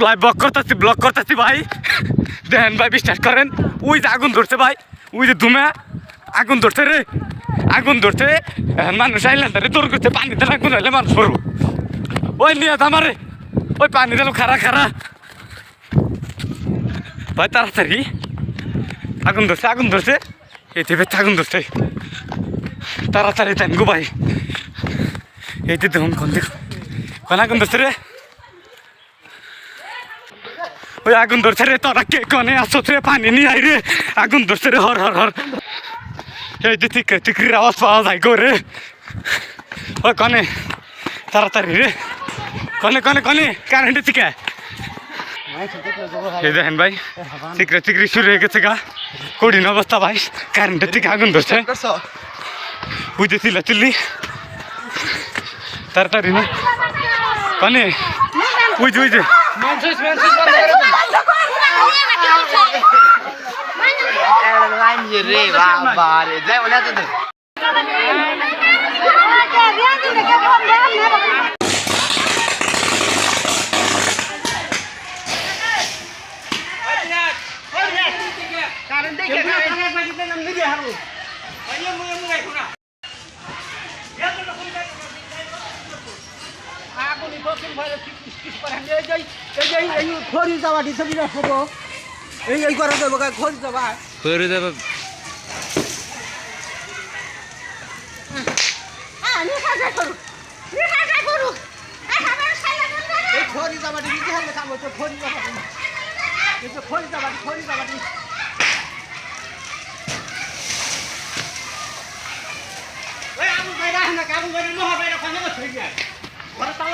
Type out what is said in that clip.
ভাই ব্লক করতেছি ব্লক করতেছি ভাই। দেখেন ভাই, বিশ্বাস করেন, ওই যে আগুন ধরছে ভাই, ওই যে ধুমা আগুন ধরছে রে, আগুন ধরছে। মানুষ রে দৌড় করছে পানি দিলে আগুন হইলে মানুষ পড়ব ওই নিয়ে আমারে, ওই পানি দিল খারা খারা ভাই, তাড়াতাড়ি। আগুন ধরছে আগুন ধরছে। এই দেবে আগুন ধরছে। তাড়াতাড়ি তাই গো ভাই। যে দেখুন, কোন দিক কোন আগুন ধরছে রে? ওই আগুন ধরছে রে, তোরা কে কনে আসো রে? পানি নিয়ে আই রে। আগুন ধরছে রে, হর হর হর। এই যে ঠিক টিকরির আওয়াজ পাওয়া যায় গো রে। ওই কনে, তাড়াতাড়ি রে। কনে কনে কনে কারেন্টের থেকে এই দেখেন ভাই চিকরে চিকরি শুরু হয়ে গেছে গা। কঠিন অবস্থা ভাই কারেন্টের থেকে আগুন ধরছে। বুঝেছিল চিল্লি। তাড়াতাড়ি না। কনে বুঝ বুঝে સ્વિચ મેન સ્વિચ બંધ રે વાહ બારે જય ઓલા તો કારણ કે કારણ કે પછી તમને બી હારું અહીંયા હું એમ રાખ્યું ના খড়ি যাবা দিছে বিরাট হব এই এই করা যাব খড়ি যাবা করে যাবে এই খড়ি যাবা দিছে হালে কাম হচ্ছে খড়ি যাবা খড়ি যাবা খড়ি যাবা ওই আবু বাইরা না কাবু বাইরা নহা বাইরা খানে বসে যায় ঘরে তাও